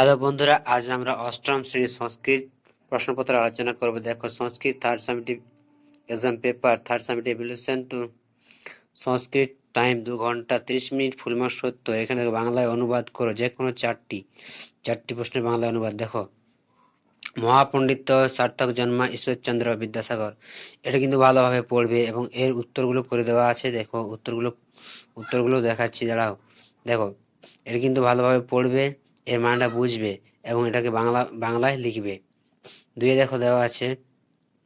Hello বন্ধুরা, আজ আমরা অষ্টম শ্রেণির সংস্কৃত প্রশ্নপত্র আলোচনা করব। দেখো, Sanskrit third summative exam paper third summative evaluation two Sanskrit time দু ঘণ্টা তিরিশ মিনিট ফুলমার্ক সত্তর এখানে বাংলায় অনুবাদ করো যে কোনো চারটি চারটি প্রশ্নের বাংলায় অনুবাদ। দেখো, মহাপণ্ডিত সার্থক জন্মা ঈশ্বরচন্দ্র বিদ্যাসাগর। এটা কিন্তু ভালোভাবে পড়বে এবং এর উত্তরগুলো করে দেওয়া আছে। দেখো, উত্তরগুলো উত্তরগুলো দেখাচ্ছি, দাঁড়াও। দেখো, এটা কিন্তু ভালোভাবে পড়বে। এর মানেটা বুঝবে এবং এটাকে বাংলা, বাংলায় লিখবে। দুয়ে দেখো দেওয়া আছে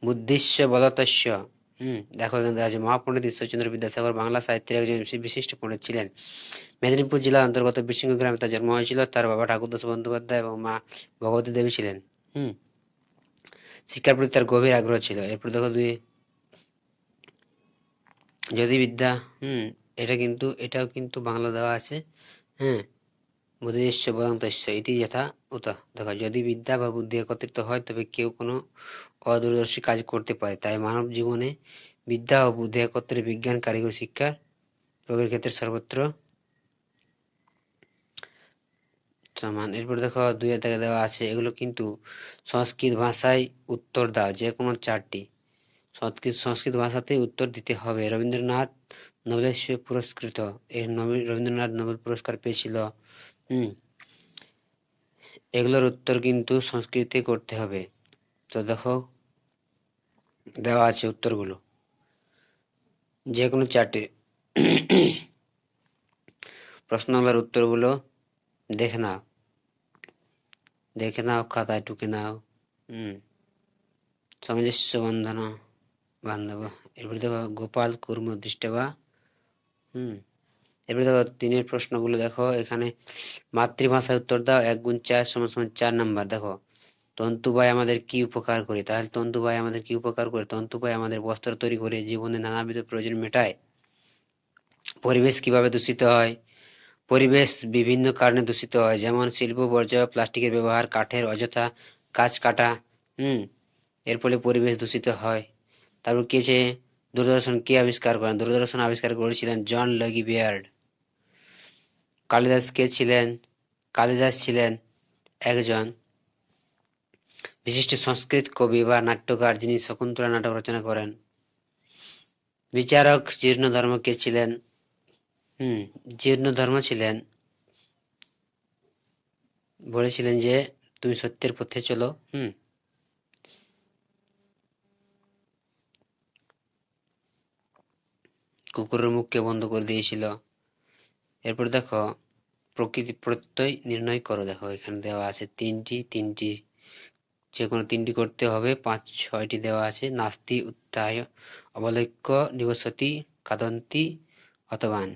বুদ্ধিস্য বলতস্য। হুম, দেখো এখানে দেওয়া আছে, মহাপণ্ডিত ঈশ্বরচন্দ্র বিদ্যাসাগর বাংলা সাহিত্যের একজন বিশিষ্ট পণ্ডিত ছিলেন। মেদিনীপুর জেলার অন্তর্গত বিশৃঙ্গ গ্রামে তার জন্ম হয়েছিল, তার বাবা ঠাকুরদাস বন্দ্যোপাধ্যায় এবং মা ভগবতী দেবী ছিলেন। হুম, শিক্ষার প্রতি তার গভীর আগ্রহ ছিল। এরপর দেখো দুই যদি বিদ্যা হুম, এটা কিন্তু, এটাও কিন্তু বাংলা দেওয়া আছে। হ্যাঁ বুদ্ধিশ্চ বদন্তস্য ইতি যথা উত। দেখো, যদি বিদ্যা বা বুদ্ধি একত্রিত হয়, তবে কেউ কোনো অদূরদর্শী কাজ করতে পারে। তাই মানব জীবনে বিদ্যা ও বুদ্ধি একত্রে বিজ্ঞান, কারিগরি শিক্ষা প্রয়োগের ক্ষেত্রে সর্বত্র সমান। এরপর দেখো, দুই থেকে দেওয়া আছে, এগুলো কিন্তু সংস্কৃত ভাষায় উত্তর দাও, যে কোনো চারটি। সংস্কৃত সংস্কৃত ভাষাতেই উত্তর দিতে হবে। রবীন্দ্রনাথ নোবেল পুরস্কৃত। এর রবীন্দ্রনাথ নোবেল পুরস্কার পেয়েছিল হুম। এগুলোর উত্তর কিন্তু সংস্কৃতে করতে হবে। তো দেখো, দেওয়া আছে উত্তরগুলো। যে কোনো চারটে প্রশ্নগুলোর উত্তরগুলো দেখে নাও। দেখে নাও, খাতায় টুকে নাও। হুম। সামঞ্জস্য বন্ধন বান্ধব এরপরে দেখো গোপাল, কুর্ম, দৃষ্টবা। হুম। এরপরে দেখো তিনের প্রশ্নগুলো দেখো। এখানে মাতৃভাষায় উত্তর দাও, এক গুণ চার সমান সমান চার নাম্বার। দেখো তন্তুবায় আমাদের কি উপকার করে? তাহলে তন্তুবায় আমাদের কি উপকার করে? তন্তুবায় আমাদের বস্ত্র তৈরি করে জীবনে নানাবিধ প্রয়োজন মেটায়। পরিবেশ কীভাবে দূষিত হয়? পরিবেশ বিভিন্ন কারণে দূষিত হয়, যেমন শিল্প, বর্জ্য, প্লাস্টিকের ব্যবহার, কাঠের অযথা গাছ কাটা, হুম, এর ফলে পরিবেশ দূষিত হয়। তারপর কি আছে? দূরদর্শন কে আবিষ্কার করেন? দূরদর্শন আবিষ্কার করেছিলেন জন লগি বিয়ার্ড। কালিদাস কে ছিলেন, কালিদাস ছিলেন একজন বিশিষ্ট সংস্কৃত কবি বা নাট্যকার যিনি শকুন্তলা নাটক রচনা করেন। বিচারক জীর্ণ ধর্ম কে ছিলেন? হুম জীর্ণ ধর্ম ছিলেন। বলেছিলেন যে, তুমি সত্যের পথে চলো। হুম। কুকুরের মুখকে বন্ধ করে দিয়েছিল। এরপর দেখো, প্রকৃতি প্রত্যয় নির্ণয় করো। দেখো, এখানে দেওয়া আছে তিনটি তিনটি যে কোনো তিনটি করতে হবে। পাঁচ, ছয়টি দেওয়া আছে। নাস্তি উত্তায় অবলৈক্য নিবসতি, কাদন্তি, অতবান।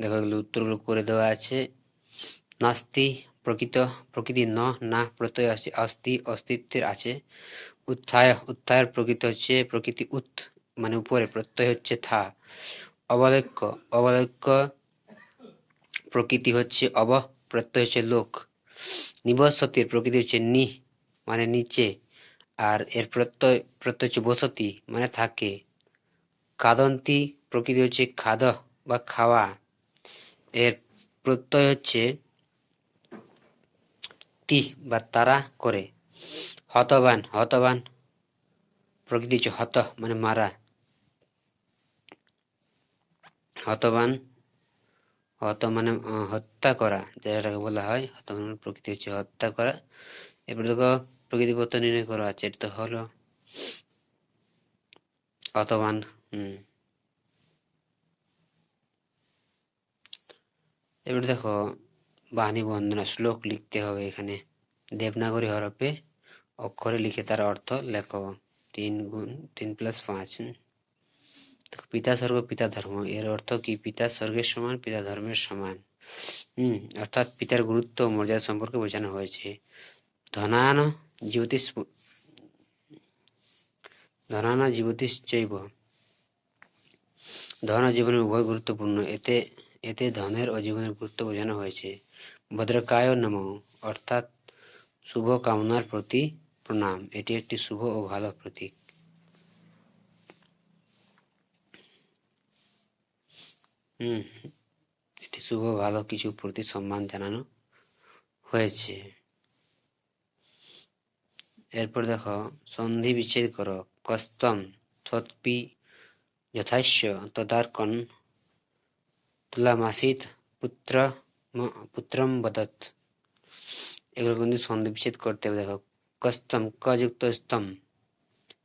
দেখো, এগুলো উত্তরগুলো করে দেওয়া আছে। নাস্তি, প্রকৃত, প্রকৃতি ন, না, প্রত্যয় আছে, অস্তি, অস্তিত্বের আছে। উত্থায় উত্থায়ের প্রকৃত হচ্ছে প্রকৃতি উত মানে উপরে, প্রত্যয় হচ্ছে থা। অবলৈক্য অবলৈক্য প্রকৃতি হচ্ছে অব, প্রত্যয় হচ্ছে লোক। নিবসতির প্রকৃতি হচ্ছে নি মানে নিচে। আর এর প্রত্যয় প্রত্যয় হচ্ছে বসতি মানে থাকে। খাদন্তি প্রকৃতি হচ্ছে খাদ বা খাওয়া। এর প্রত্যয় হচ্ছে তি বা তারা করে। হতবান হতবান প্রকৃতি হচ্ছে হত মানে মারা। হতবান হত মানে হত্যা করা, যেটাকে বলা হয় হত মানে প্রকৃতি হচ্ছে হত্যা করা। এরপর দেখো প্রকৃতি পত্র নির্ণয় করা আছে, এটা তো হলো হতবান, হম। এবার দেখো, বাণী বন্দনা শ্লোক লিখতে হবে এখানে। দেবনাগরী হরফে অক্ষরে লিখে তার অর্থ লেখো, তিন গুণ, তিন প্লাস পাঁচ পিতা স্বর্গ পিতা ধর্ম এর অর্থ কি? পিতা স্বর্গের সমান, পিতা ধর্মের সমান। হম, অর্থাৎ পিতার গুরুত্ব মর্যাদা সম্পর্কে বোঝানো হয়েছে। ধনান জ্যোতিষ ধনান জ্যোতিষ জৈব ধন জীবনের উভয় গুরুত্বপূর্ণ। এতে এতে ধনের ও জীবনের গুরুত্ব বোঝানো হয়েছে। ভদ্রকায় নম। অর্থাৎ শুভ কামনার প্রতি প্রণাম। এটি একটি শুভ ও ভালো প্রতীক। হুম এটি শুভ, ভালো কিছু প্রতি সম্মান জানানো হয়েছে। এরপর দেখো, সন্ধি বিচ্ছেদ করো, কস্তম ছৎপি যথাস্য তদার্কন তুলামাসিত পুত্র পুত্রম বদত। এগুলো কিন্তু সন্ধি বিচ্ছেদ করতে হবে, দেখো। কস্তম, কযুক্ত স্তম,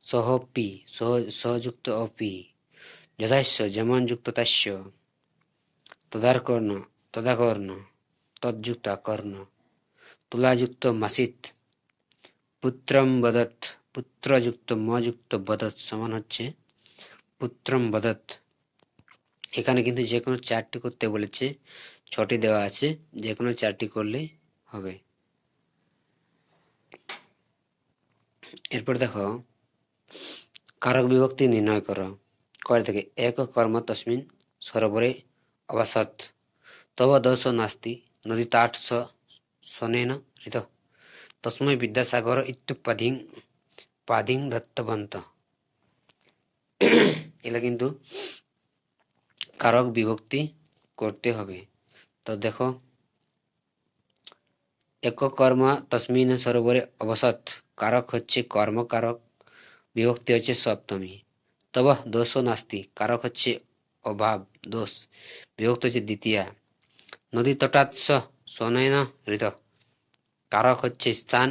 সহপি, সহ সহযুক্ত অপি, যথাস্য, যেমন যুক্ত তাস্য। তদাকর্ণ তদাকর্ণ তদ্যুক্ত কর্ণ তুলাযুক্ত মাসিত, পুত্রম বদত, পুত্রযুক্ত মযুক্ত বদত সমান হচ্ছে পুত্রম বদত। এখানে কিন্তু যে কোনো চারটি করতে বলেছে, ছটি দেওয়া আছে, যে কোনো চারটি করলে হবে। এরপর দেখো, কারক বিভক্তি নির্ণয় করো। কয় থেকে? এক কর্ম তস্মিন সরোবরে তব দোষ নাস্তি নদী তাট স সনেন ঋত তস্মৈ বিদ্যাসাগর ইত্যুপাধিং পাধিং দত্তবন্ত এগুলো কিন্তু কারক বিভক্তি করতে হবে। তো দেখো এক কর্ম তসমিন সরোবরে অবসৎ কারক হচ্ছে কর্মকারক, বিভক্তি হচ্ছে সপ্তমী। তব দোষ নাস্তি কারক হচ্ছে অভাব, দোষ। বিভক্ত হচ্ছে দ্বিতীয়া। নদী তটাৎস সনয়ন ঋত কারক হচ্ছে স্থান,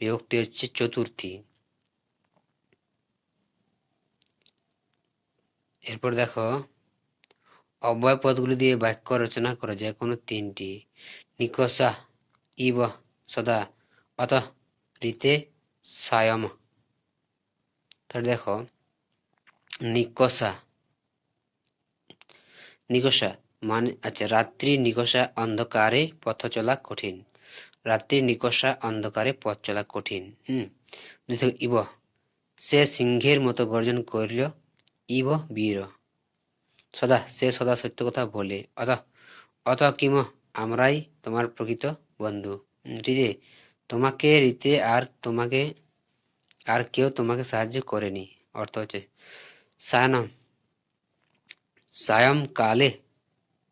বিভক্তি হচ্ছে চতুর্থী এরপর দেখো, অব্যয় পদগুলি দিয়ে বাক্য রচনা করো যে কোনো তিনটি। নিকষা, ইব, সদা, অত, ঋতে, সায়ম। তাহলে দেখো, নিকষা নিকষা মানে আচ্ছা রাত্রি নিকষা অন্ধকারে পথ চলা কঠিন। রাত্রি নিকষা অন্ধকারে পথ চলা কঠিন। হুম ইব, সে সিংহের মতো গর্জন করিল, ইব বীর। সদা, সে সদা সত্য কথা বলে। অত অত কিম, আমরাই তোমার প্রকৃত বন্ধু। রিতে তোমাকে রীতে আর তোমাকে, আর কেউ তোমাকে সাহায্য করেনি। অর্থ হচ্ছে সায়নম সায়ংকালে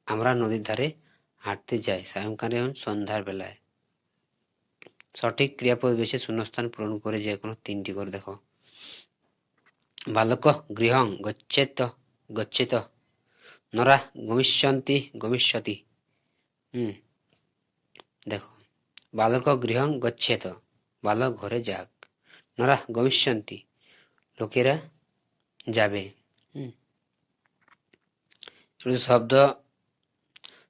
আমরা নদীর ধারে হাঁটতে যাই। সায়ংকালে সন্ধ্যার বেলায়। সঠিক ক্রিয়াপদ বেশি শূন্যস্থান পূরণ করে যে কোনো তিনটি করে দেখো। বালক গৃহং গচ্ছেত গচ্ছেত। নরা গমিষ্যন্তি, গমিষ্যতি। হুম, দেখো। বালক গৃহং গচ্ছেত, বালক ঘরে যাক। নরা গমিষ্যন্তি, লোকেরা যাবে। হুম এবার শব্দ,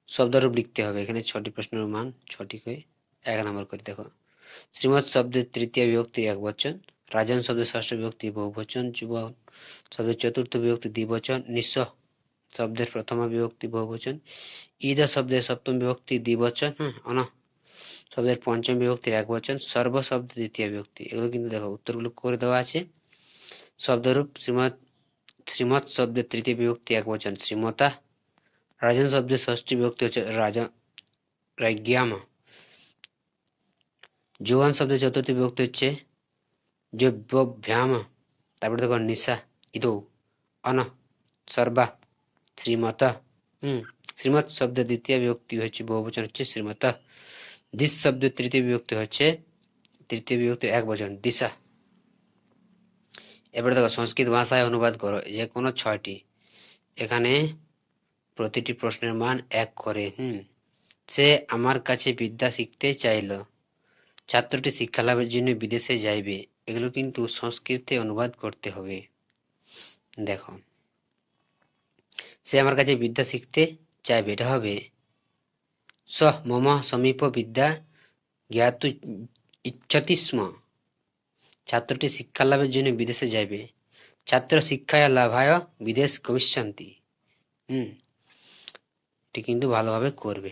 শব্দরূপ লিখতে হবে। এখানে ছটি প্রশ্নের মান ছটি করে, এক নম্বর করে দেখো। শ্রীমৎ শব্দের তৃতীয় বিভক্তি এক বচন, রাজন শব্দের ষষ্ঠ বিভক্তি বহু বচন যুব শব্দের চতুর্থ বিভক্তি দ্বিবচন নিঃস্ব শব্দের প্রথম বিভক্তি বহু বচন, ঈদ শব্দের সপ্তম বিভক্তি দ্বিবচন হ্যাঁ অন শব্দের পঞ্চম বিভক্তির এক বচন, সর্ব শব্দের দ্বিতীয় বিভক্তি। এগুলো কিন্তু দেখো উত্তরগুলো করে দেওয়া আছে। শব্দরূপ শ্রীমৎ শ্রীমৎ শব্দের তৃতীয় বিভক্তি এক বচন, শ্রীমতা। রাজন শব্দের ষষ্ঠী বিভক্তি হচ্ছে রাজা রাজ্ঞাম। জোয়ান শব্দের চতুর্থী বিভক্তি হচ্ছে যোভ্যাম তারপরে দেখো নিশা, ইদৌ, অন, সর্বা, শ্রীমত। হুম, শ্রীমৎ শব্দের দ্বিতীয় বিভক্তি হচ্ছে বহুবচন হচ্ছে শ্রীমত। দিস শব্দের তৃতীয় বিভক্তি হচ্ছে, তৃতীয় বিভক্তি এক বচন, দিশা। এবারে দেখো, সংস্কৃত ভাষায় অনুবাদ করো, যে কোনো ছয়টি। এখানে প্রতিটি প্রশ্নের মান এক করে, হুম। সে আমার কাছে বিদ্যা শিখতে চাইল। ছাত্রটি শিক্ষা লাভের জন্য বিদেশে যাইবে। এগুলো কিন্তু সংস্কৃতে অনুবাদ করতে হবে। দেখো, সে আমার কাছে বিদ্যা শিখতে চাইবে, এটা হবে। স মম সমীপ বিদ্যা জ্ঞাত ইচ্ছতি স্ম ছাত্রটি শিক্ষা লাভের জন্য বিদেশে যাবে ছাত্র শিক্ষায় লাভায় বিদেশ গমিষ্যন্তি হুম, এটি কিন্তু ভালোভাবে করবে।